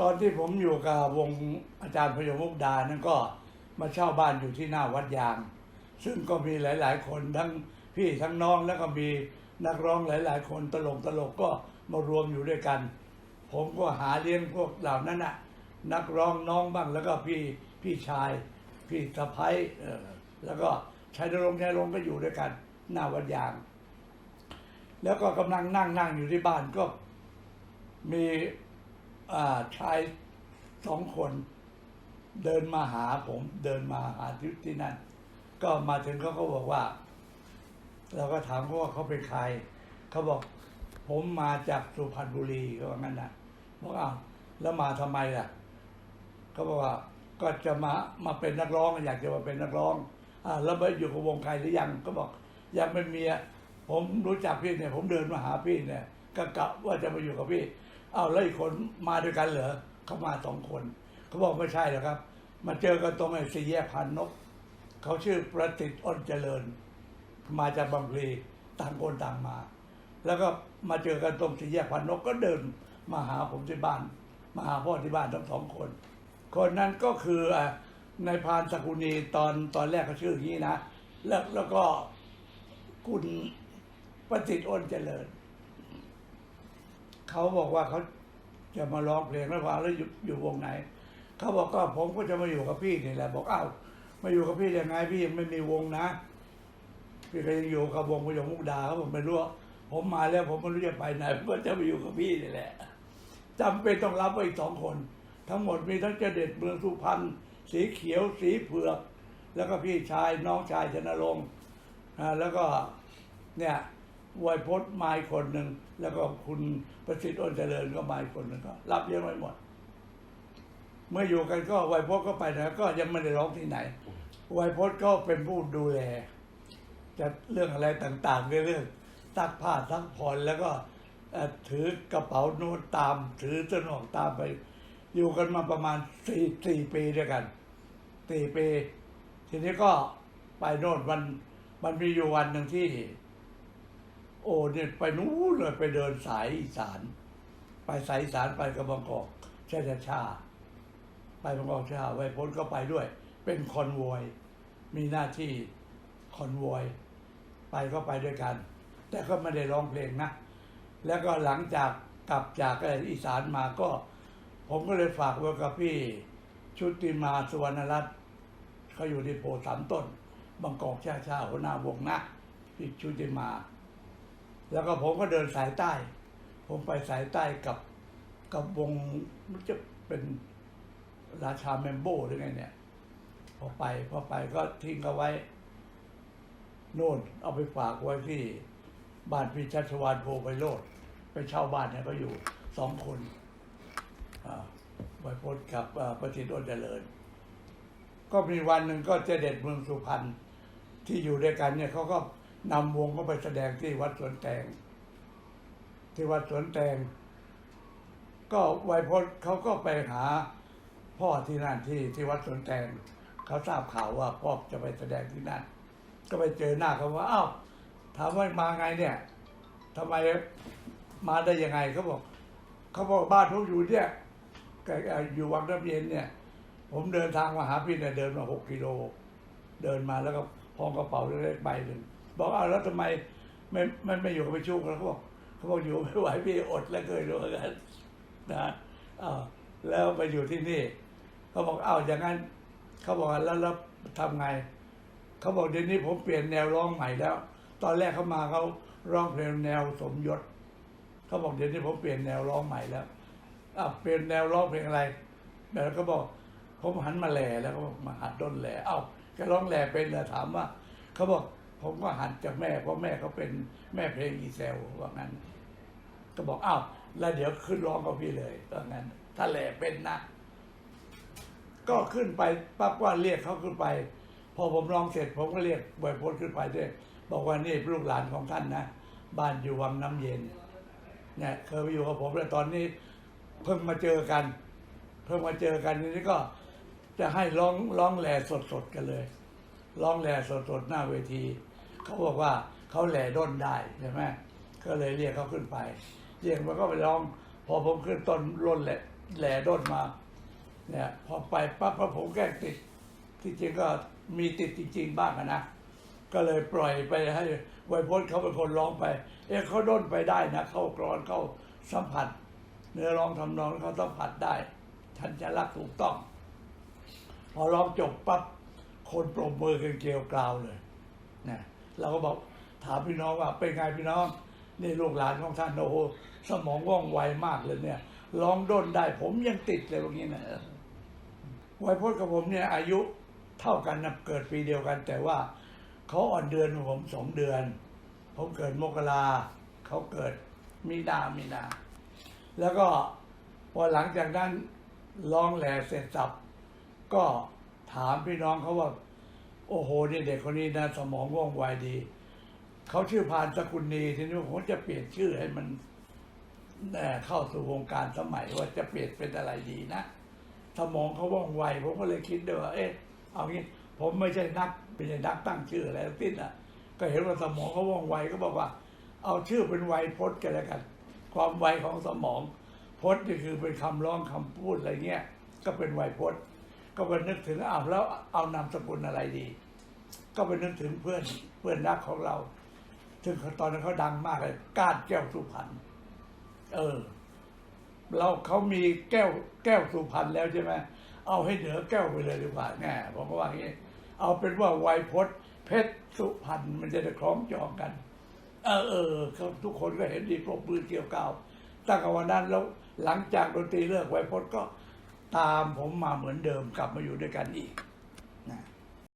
ตอนที่ผมอยู่กับวงอาจารย์พยมุกดานั่นก็มาเช่าบ้านอยู่ที่หน้าวัดยาง ซึ่งก็มีหลาย ๆ คนทั้งพี่ทั้งน้องแล้วก็มีนักร้องหลาย ๆ คนตลกตลกก็มารวมอยู่ด้วยกัน ผมก็หาเลี้ยงพวกเหล่านั้นน่ะนักร้องน้องบ้างแล้วก็พี่พี่ชาย พี่สะพ้ายเออแล้วก็ชายนรงชายรงก็อยู่ด้วยกัน หน้าวัดยาง แล้วก็กำลังนั่งนั่งอยู่ที่บ้านก็มี ชายสองคนเดินมาหาผมเดินมาหาที่ที่นั่น ก็มาถึงเขาก็บอกว่า เราก็ถามเขาว่าเขาเป็นใครเขาบอก ผมมาจากสุพรรณบุรีเขาว่างั้นนะบอกอ้าวแล้วมาทำไมล่ะเขาบอกว่าก็จะมามาเป็นนักร้องอยากจะมาเป็นนักร้องอ่าแล้วไปอยู่กับวงใครหรือยังก็บอก ยังไม่มีผมรู้จักพี่เนี่ย ผมเดินมาหาพี่เนี่ยก็กะว่าจะมาอยู่กับพี่ อ้าวแล้วอีกคนมาด้วยกันเหรอเขามาสองคนเขาบอกไม่ใช่หรอกครับ มาเจอกันตรงไอ้สี่แยกพันนกเขาชื่อประสิทธิ์อ้นเจริญ มาจากบางพลีต่างคนต่างมา แล้วก็มาเจอกันตรงสี่แยกพันนกก็เดินมาหาผมที่บ้าน มาหาพ่อที่บ้านทั้งสองคน คนนั้นก็คืออะนายพานสกุณีตอนตอนแรกเขาชื่ออย่างนี้นะ แล้วแล้วก็คุณประสิทธิ์อ้นเจริญ เขาบอกว่าเขาจะมาร้องเพลงแล้วว่าแล้วอยู่อยู่วงไหน เขาบอกก็ผมก็จะมาอยู่กับพี่นี่แหละ บอกอ้าวมาอยู่กับพี่ยังไงพี่ยังไม่มีวงนะ พี่ก็ยังอยู่กับวงพยงมุกดาเขาบอกไม่รู้ว่าผมมาแล้วผมไม่รู้จะไปไหนผมก็จะไปอยู่กับพี่นี่แหละจำเป็นต้องรับไว้อีกสองคน ทั้งหมดมีทั้งเจเด็ดเมืองสุพรรณสีเขียวสีเผือก แล้วก็พี่ชายน้องชายชนรงค์แล้วก็เนี่ย วยพจน์มาอีกคนหนึ่ง แล้วก็คุณประสิทธิ์อ้นเจริญก็มาอีกคนหนึ่งก็ รับเยอะไว้หมด เมื่ออยู่กันก็ไวยพจน์ก็ไปนะก็ยังไม่ได้ร้องที่ไหนไวยพจน์ก็เป็นผู้ดูแลจะเรื่องอะไรต่างๆในเรื่องซักผ้าซักผ่อนแล้วก็ถือกระเป๋าโน้ตตาม ถือสนองตามไป อยู่กันมาประมาณสี่สี่ปีด้วยกันสี่ปี ทีนี้ก็ไปโน่นวันมันมีอยู่วันหนึ่งที่ โอ้เนี่ยไปนู้นเลยไปเดินสายอีสาน ไปสายอีสานไปกับบางกอกชาชาชาไปบางกอกชาไว้พ้นก็ไปด้วย เป็นคอนวอยมีหน้าที่คอนวอยไปก็ไปด้วยกัน แต่ก็ไม่ได้ร้องเพลงนะ แล้วก็หลังจากกลับจากไอ้อีสานมาก็ ผมก็เลยฝากไว้กับพี่ชุติมาสุวรรณรัตน์เขาอยู่ที่โพสามต้นบางกอกชาชาหัวหน้าวงนะพี่ชุติมา แล้วก็ผมก็เดินสายใต้ ผมไปสายใต้กับกับวงมันจะเป็นราชาเมมโบหรือไงเนี่ย พอไปพอไปก็ทิ้งเอาไว้โน่นเอาไปฝากไว้ที่บ้านพี่ชัชวานโพไปโลดไปเช่าบ้านเนี่ยก็อยู่สองคนอ่าไวพจน์กับอ่าประสิทธิ์อ้นเจริญ ก็มีวันหนึ่งก็เจเด็ดเมืองสุพรรณที่อยู่ด้วยกันเนี่ยเขาก็ นำวงก็ไปแสดงที่วัดสวนแตง ที่วัดสวนแตง ก็ไวยพจน์เขาก็ไปหาพ่อที่นั่นที่ที่วัดสวนแตงเขาทราบข่าวว่าพ่อจะไปแสดงที่นั่น ก็ไปเจอหน้าเขาว่าอ้าวถามว่ามาไงเนี่ยทำไมมาได้ยังไงเขาบอกเขาบอกบ้านผมอยู่เนี่ยอยู่วังน้ำเย็นเนี่ย ผมเดินทางมาหาพี่เนี่ยเดินมาหกกิโล เดินมาแล้วก็พองกระเป๋าเล็กๆใบหนึ่ง บอกเอ้าแล้วทำไมไม่ไม่ไม่อยู่กับพี่ชุกแล้วเขาบอกเขาบอกอยู่ไม่ไหวพี่อดแล้วเคยรู้กันนะอ้าวแล้วไปอยู่ที่นี่เขาบอกอ้าวอย่างนั้นเขาบอกแล้วแล้วทำไงเขาบอกเดี๋ยวนี้ผมเปลี่ยนแนวร้องใหม่แล้ว ตอนแรกเขามาเขาร้องเพลงแนวสมยศเขาบอกเดี๋ยวนี้ผมเปลี่ยนแนวร้องใหม่แล้วอเปลี่ยนแนวร้องเพลงอะไรแล้วก็บอกผมหันมาแหล่แล้วก็บอกมาหัดด้นแหล่เอ้าแกร้องแหล่เป็นเหรอถามว่าเขาบอก ผมก็หัดจากแม่เพราะแม่เขาเป็นแม่เพลงอีเซลว่างั้น ก็บอกอ้าวแล้วเดี๋ยวขึ้นร้องกับพี่เลยว่างั้นถ้าแหล่เป็นนะก็ขึ้นไปปั๊บว่าเรียกเขาขึ้นไป พอผมร้องเสร็จ ผมก็เรียกบอยพจน์ขึ้นไปด้วยบอกว่านี่ลูกหลานของท่านนะบ้านอยู่วังน้ำเย็นเนี่ยเคยไปอยู่กับผมแล้วตอนนี้เพิ่งมาเจอกัน เพิ่งมาเจอกันทีนี้ก็จะให้ร้องร้องแหล่สดๆกันเลย ร้องแหล่สดๆหน้าเวที เขาบอกว่าเขาแหล่ด้นได้ใช่ไหมก็เลยเรียกเขาขึ้นไป เรียกมันก็ไปร้อง พอผมขึ้นต้นร่นแหละแหล่ด้นมา เนี่ยพอไปปั๊บพอผมแกล้งติด ที่จริงก็มีติดจริง ๆ บ้างนะก็เลยปล่อยไปให้ไวยพจน์เขาเป็นคนร้องไป เอ๊ะเขาด้นไปได้นะ เข้ากรอนเข้าสัมผัส เนื้อร้องทำนองเขาสัมผัสได้ทันจะรักถูกต้อง พอร้องจบปั๊บคนปรบมือกันเกลียวกราวเลยนะ เราก็บอกถามพี่น้องว่าเป็นไงพี่น้องนี่ลูกหลานของท่านโอ้โหสมองว่องไวมากเลยเนี่ยร้องด้นได้ผมยังติดเลยตรงนี้นะไวยพจน์กับผมเนี่ยอายุเท่ากันนะเกิดปีเดียวกัน แต่ว่าเขาอ่อนเดือนกว่าผมสองเดือน ผมเกิดมกราเขาเกิดมีนามีนา แล้วก็พอหลังจากนั้นร้องแหล่เสร็จสับ ก็ถามพี่น้องเขาว่า โอ้โหนี่เด็กคนนี้นะสมองว่องไวดี เขาชื่อพานสกุลนีทีนี้ผมจะเปลี่ยนชื่อให้มันเอ่เข้าสู่วงการสมัยว่าจะเปลี่ยนเป็นอะไรดีนะสมองเขาว่องไวผมก็เลยคิดด้วยว่าเอ๊ะเอางี้ผมไม่ใช่นักเป็นนักตั้งชื่ออะไรทั้งสิ้นอะ ก็เห็นว่าสมองเขาว่องไวก็บอกว่า เอาชื่อเป็นไวพจน์กันแล้วกัน ความไวของสมองพจน์นี่คือเป็นคำร้องคำพูดอะไรเงี้ยก็เป็นไวพจน์ ก็ไปนึกถึงอ้าวแล้วเอานามสกุลอะไรดี ก็ไปนึกถึงเพื่อนเพื่อนรักของเรา ซึ่งตอนนั้นเขาดังมากเลยก้านแก้วสุพรรณเออ เราเขามีแก้วแก้วสุพรรณแล้วใช่ไหมเอาให้เหนือแก้วไปเลยดีกว่าแน่ผมก็ว่าอย่างนี้เอาเป็นว่าไวยพจน์เพชรสุพรรณมันจะได้คล้องจองกัน เออเออทุกคนก็เห็นดีปรบมือเกี่ยวกล่าวตั้งแต่วันนั้นแล้วหลังจากดนตรีเลิกไวยพจน์ก็ ตามผมมาเหมือนเดิมกลับมาอยู่ด้วยกันอีก